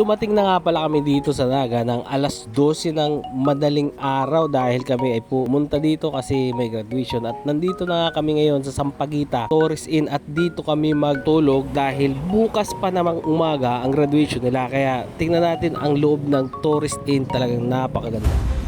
Dumating na nga pala kami dito sa Naga ng alas 12 ng madaling araw dahil kami ay pumunta dito kasi may graduation. At nandito na nga kami ngayon sa Sampaguita Tourist Inn at dito kami magtulog dahil bukas pa namang umaga ang graduation nila. Kaya tingnan natin ang loob ng Tourist Inn. Talagang napakaganda.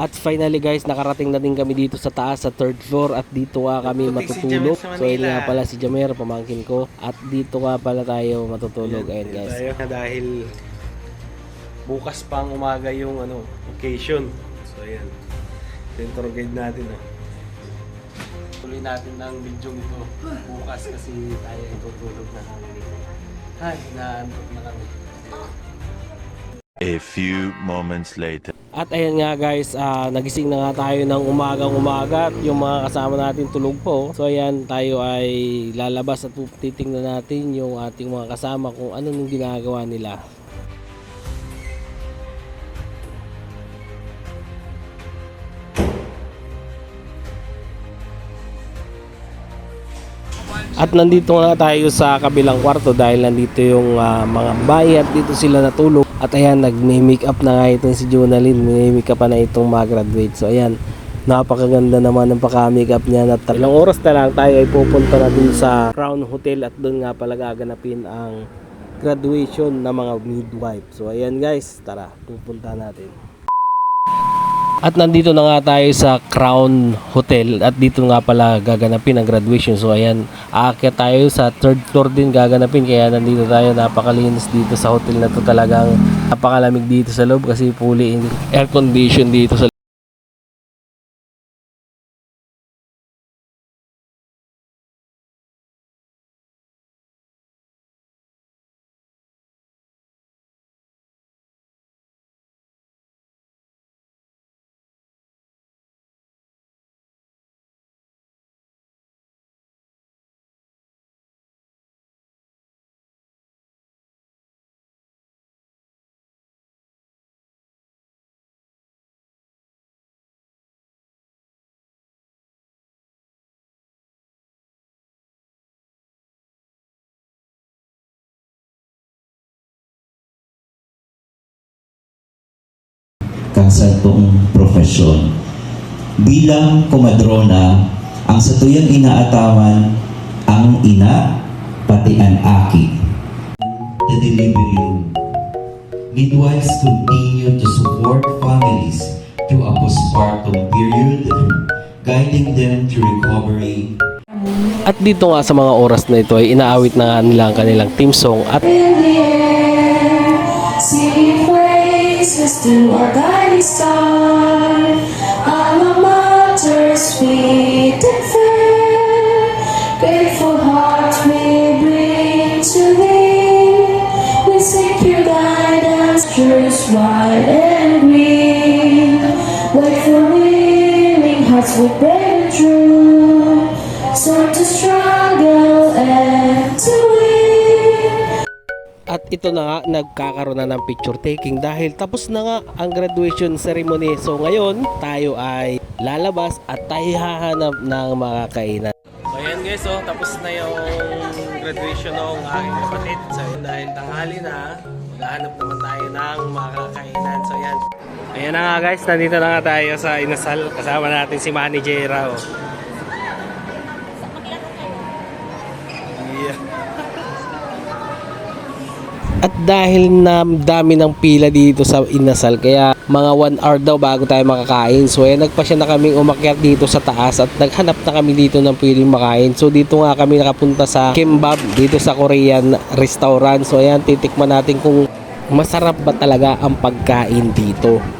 At finally guys, nakarating na din kami dito sa taas sa third floor at dito nga kami Tutik si matutulog. Sa So yun nga pala si Jamer, pamangkin ko. At dito nga pala tayo matutulog. Ayun guys. Tayo na dahil bukas pang umaga yung ano, occasion. So ayan. Guide natin. Oh. Tuloy natin ng video nito bukas kasi tayo ay tutulog na. Ay, naantok na kami. A few moments later. At ayan nga guys, ah, nagising na nga tayo ng umagang umaga at yung mga kasama natin tulog po. So ayan, tayo ay lalabas at titingnan natin yung ating mga kasama kung ano nung ginagawa nila. At nandito nga tayo sa kabilang kwarto dahil nandito yung ah, mga bayi at dito sila natulog. At ayan, nag-make up na nga itong si Jonalyn. May-make up pa na itong mag-graduate. So ayan, napakaganda naman ng paka-make up niya. At ilang oras na lang tayo ay pupunta na dun sa Crown Hotel at doon nga pala gaganapin ang graduation ng mga midwife. So ayan guys, tara, pupunta natin. At nandito na nga tayo sa Crown Hotel at dito nga pala gaganapin ang graduation. So ayan, aakyat tayo sa third floor din gaganapin kaya nandito tayo napakalinis dito sa hotel na to talagang napakalamig dito sa loob kasi fully air condition dito sa kasatong profesyon. Bilang komadrona, ang satuyang inaatawan ang ina pati ang aki. The delivery room. Midwives continue to support families through a postpartum period, guiding them to recovery At dito nga sa mga oras na ito ay inaawit na nga nila ang kanilang team song at praises to our guiding star. Alma mater, sweet and fair, grateful hearts we bring to thee. We seek your guidance, truths wide ito na nga, nagkakaroon na ng picture taking dahil tapos na nga ang graduation ceremony. So ngayon, tayo ay lalabas at tayo hahanap ng mga kainan. So ayan guys, oh, tapos na yung graduation ng aking kapatid. So yun, dahil tanghali na, maghahanap naman tayo ng mga kakainan. So ayan. Ayan na nga guys, nandito na nga tayo sa Inasal. Kasama natin si Manny J. Rao. At dahil na dami ng pila dito sa Inasal, kaya mga 1 hour daw bago tayo makakain. So ayan, nagpasya na kaming umakyat dito sa taas at naghanap na kami dito ng pwedeng makain. So dito nga kami nakapunta sa Kimbab dito sa Korean restaurant. So ayan, titikman natin kung masarap ba talaga ang pagkain dito.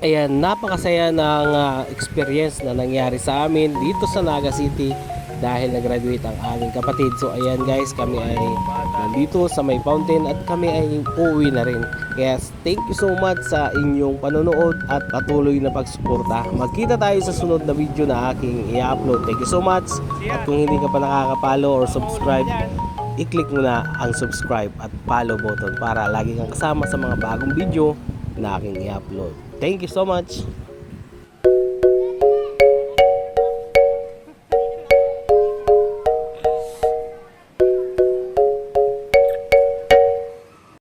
Ayan, napakasaya ng ah, experience na nangyari sa amin dito sa Naga City dahil nag-graduate ang aming kapatid. So ayan guys, kami ay nandito sa may fountain at kami ay uuwi na rin. Kaya thank you so much sa inyong panonood at patuloy na pagsuporta. Magkita tayo sa sunod na video na aking i-upload. Thank you so much. At kung hindi ka pa nakaka-follow or subscribe, i-click mo na ang subscribe at follow button para lagi kang kasama sa mga bagong video na aking i-upload. Thank you so much.